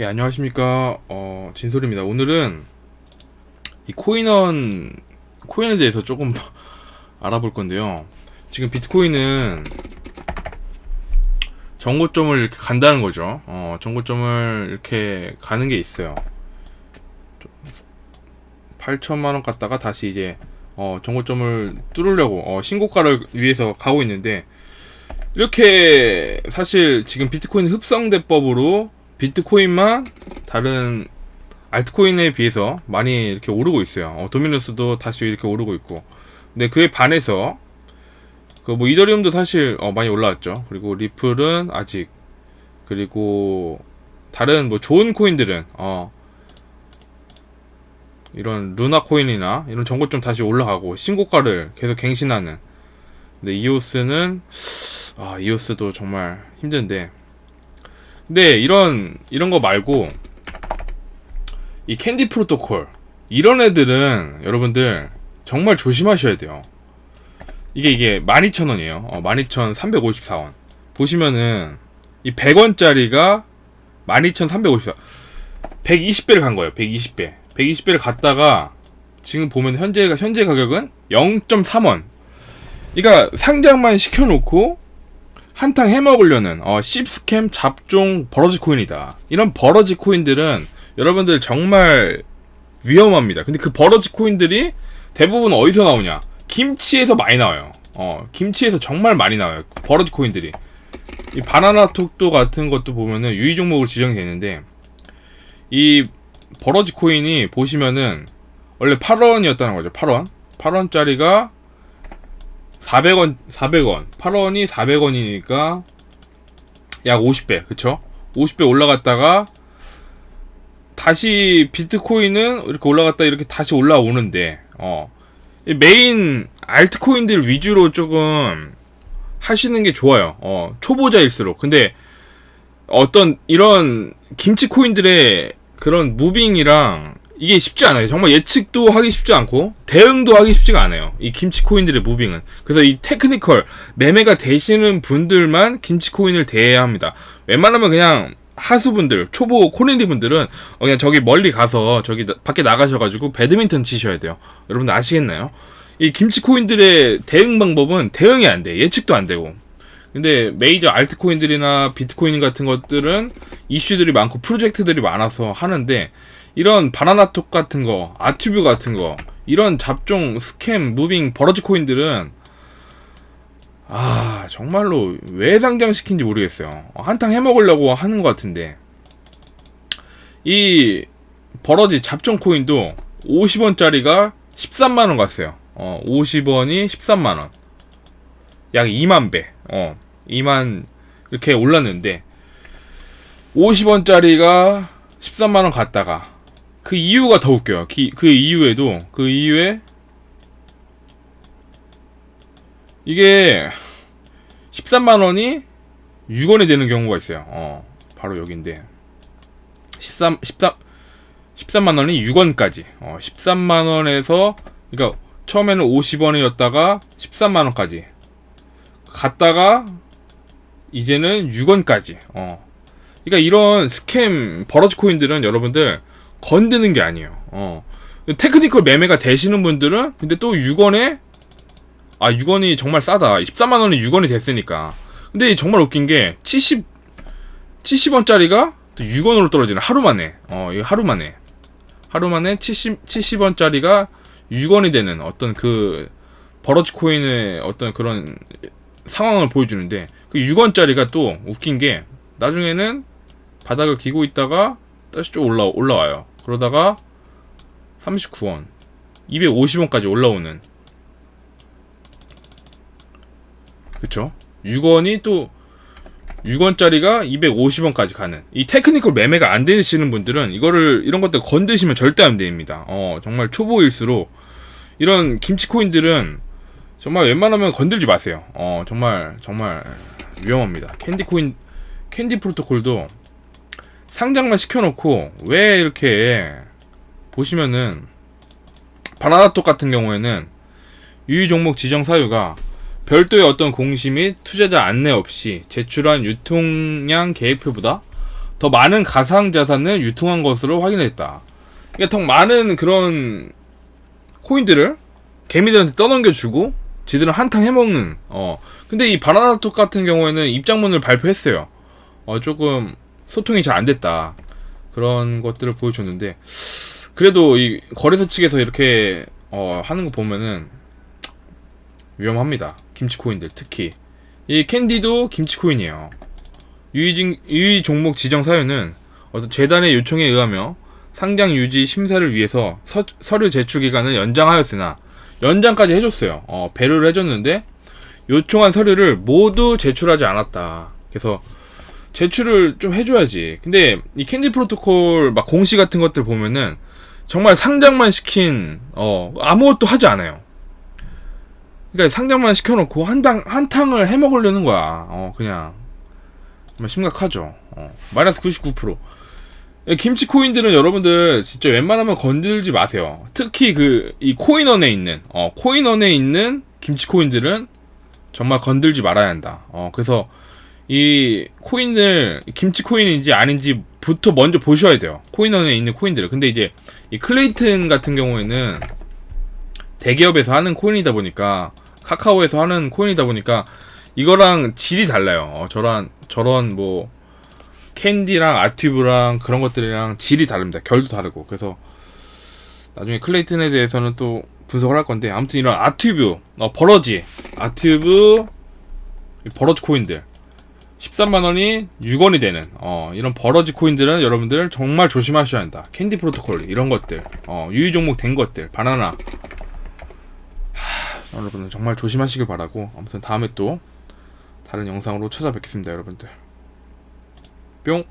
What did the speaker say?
예, 안녕하십니까. 어, 진솔입니다. 오늘은 이 코인원, 코인에 대해서 조금 알아볼 건데요. 지금 비트코인은 정고점을 이렇게 간다는 거죠. 어, 정고점을 이렇게 가는 게 있어요. 8천만 원 갔다가 다시 이제, 어, 정고점을 뚫으려고, 어, 신고가를 위해서 가고 있는데, 이렇게 사실 지금 비트코인 흡성대법으로 비트코인만 다른 알트코인에 비해서 많이 이렇게 오르고 있어요. 어, 도미노스도 다시 이렇게 오르고 있고. 근데 그에 반해서 그 뭐 이더리움도 사실 어, 많이 올라왔죠. 그리고 리플은 아직 그리고 다른 뭐 좋은 코인들은 어 이런 루나 코인이나 이런 정보점 다시 올라가고 신고가를 계속 갱신하는. 근데 이오스는 아 이오스도 정말 힘든데 근데 이런 이런 거 말고 이 캔디 프로토콜 이런 애들은 여러분들 정말 조심하셔야 돼요. 이게 이게 12,000원이에요. 어, 12,354원. 보시면은 이 100원짜리가 12,354. 120배를 간 거예요. 120배. 120배를 갔다가 지금 보면 현재 현재 가격은 0.3원. 그러니까 상장만 시켜 놓고 한탕 해먹으려는 어, 씹스캠 잡종 버러지 코인이다. 이런 버러지 코인들은 여러분들 정말 위험합니다. 근데 그 버러지 코인들이 대부분 어디서 나오냐? 김치에서 많이 나와요. 어, 김치에서 정말 많이 나와요. 버러지 코인들이. 이 바나나 톡도 같은 것도 보면은 유의 종목으로 지정이 되는데 이 버러지 코인이 보시면은 원래 8원이었다는 거죠. 8원. 8원짜리가 400원, 400원. 8원이 400원이니까 약 50배, 그쵸? 50배 올라갔다가 다시 비트코인은 이렇게 올라갔다 이렇게 다시 올라오는데, 어. 메인 알트코인들 위주로 조금 하시는 게 좋아요. 어, 초보자일수록. 근데 어떤 이런 김치 코인들의 그런 무빙이랑 이게 쉽지 않아요. 정말 예측도 하기 쉽지 않고 대응도 하기 쉽지가 않아요. 이 김치 코인들의 무빙은. 그래서 이 테크니컬 매매가 되시는 분들만 김치 코인을 대해야 합니다. 웬만하면 그냥 하수분들, 초보 코린리 분들은 그냥 저기 멀리 가서 저기 밖에 나가셔가지고 배드민턴 치셔야 돼요. 여러분들 아시겠나요? 이 김치 코인들의 대응 방법은 대응이 안 돼. 예측도 안 되고. 근데 메이저 알트코인들이나 비트코인 같은 것들은 이슈들이 많고 프로젝트들이 많아서 하는데 이런 바나나톡 같은 거, 아튜브 같은 거, 이런 잡종 스캠, 무빙, 버러지 코인들은 아 정말로 왜 상장시킨지 모르겠어요. 한탕 해먹으려고 하는 것 같은데 이 버러지 잡종 코인도 50원짜리가 13만원 갔어요. 어, 50원이 13만원. 약 2만 배. 어, 2만, 이렇게 올랐는데, 50원짜리가 13만원 갔다가, 그 이유가 더 웃겨요. 그, 그 이유에도, 그 이유에, 이게, 13만 원이 6원이 되는 경우가 있어요. 어, 바로 여기인데. 13, 13, 13만 원이 6원까지. 어, 13만 원에서, 그니까, 처음에는 50원이었다가 13만 원까지. 갔다가, 이제는 6원까지. 어. 그러니까 이런 스캠 버러지 코인들은 여러분들 건드는 게 아니에요. 어. 테크니컬 매매가 되시는 분들은 근데 또 6원에 아 6원이 정말 싸다. 13만 원이 6원이 됐으니까. 근데 정말 웃긴 게 70 70원짜리가 또 6원으로 떨어지는 하루 만에. 어, 이거 하루 만에. 하루 만에 70 70원짜리가 6원이 되는 어떤 그 버러지 코인의 어떤 그런 상황을 보여주는데 그 6원짜리가 또 웃긴 게 나중에는 바닥을 기고 있다가 다시 좀 올라 올라와요. 그러다가 39원, 250원까지 올라오는. 그쵸? 6원이 또 6원짜리가 250원까지 가는. 이 테크니컬 매매가 안 되시는 분들은 이거를 이런 것들 건드시면 절대 안 됩니다. 어, 정말 초보일수록 이런 김치 코인들은 정말 웬만하면 건들지 마세요. 어, 정말 정말 위험합니다. 캔디 코인 캔디 프로토콜도 상장만 시켜놓고 왜 이렇게 보시면은 바나나톡 같은 경우에는 유의 종목 지정 사유가 별도의 어떤 공시 및 투자자 안내 없이 제출한 유통량 계획표보다 더 많은 가상 자산을 유통한 것으로 확인했다. 그러니까 더 많은 그런 코인들을 개미들한테 떠넘겨주고 지들은 한탕 해먹는. 어. 근데 이 바나나톡 같은 경우에는 입장문을 발표했어요. 어 조금 소통이 잘 안 됐다. 그런 것들을 보여줬는데 그래도 이 거래소 측에서 이렇게 어, 하는 거 보면은 위험합니다. 김치 코인들 특히 이 캔디도 김치 코인이에요. 유의, 유의 종목 지정 사유는 어떤 재단의 요청에 의하며 상장 유지 심사를 위해서 서, 서류 제출 기간을 연장하였으나 연장까지 해줬어요. 어, 배려를 해줬는데 요청한 서류를 모두 제출하지 않았다. 그래서 제출을 좀 해줘야지. 근데 이 캔디 프로토콜 막 공시 같은 것들 보면은 정말 상장만 시킨 어 아무것도 하지 않아요. 그러니까 상장만 시켜놓고 한당 한탕을 해먹으려는 거야. 어 그냥 정말 심각하죠. 어, 마이너스 99%. 예, 김치 코인들은 여러분들 진짜 웬만하면 건들지 마세요. 특히 그 이 코인원에 있는 어 코인원에 있는 김치 코인들은 정말 건들지 말아야 한다. 어 그래서 이 코인을 김치 코인인지 아닌지부터 먼저 보셔야 돼요. 코인원에 있는 코인들을. 근데 이제 이 클레이튼 같은 경우에는 대기업에서 하는 코인이다 보니까 카카오에서 하는 코인이다 보니까 이거랑 질이 달라요. 어, 저런 저런 뭐 캔디랑 아티브랑 그런 것들이랑 질이 다릅니다. 결도 다르고. 그래서 나중에 클레이튼에 대해서는 또 분석을 할 건데 아무튼 이런 아티브, 어, 버러지, 아티브 이 버러지 코인들 13만 원이 6원이 되는 어, 이런 버러지 코인들은 여러분들 정말 조심하셔야 한다. 캔디 프로토콜 이런 것들, 어, 유의 종목 된 것들, 바나나. 하, 여러분들 정말 조심하시길 바라고 아무튼 다음에 또 다른 영상으로 찾아뵙겠습니다, 여러분들. 뿅.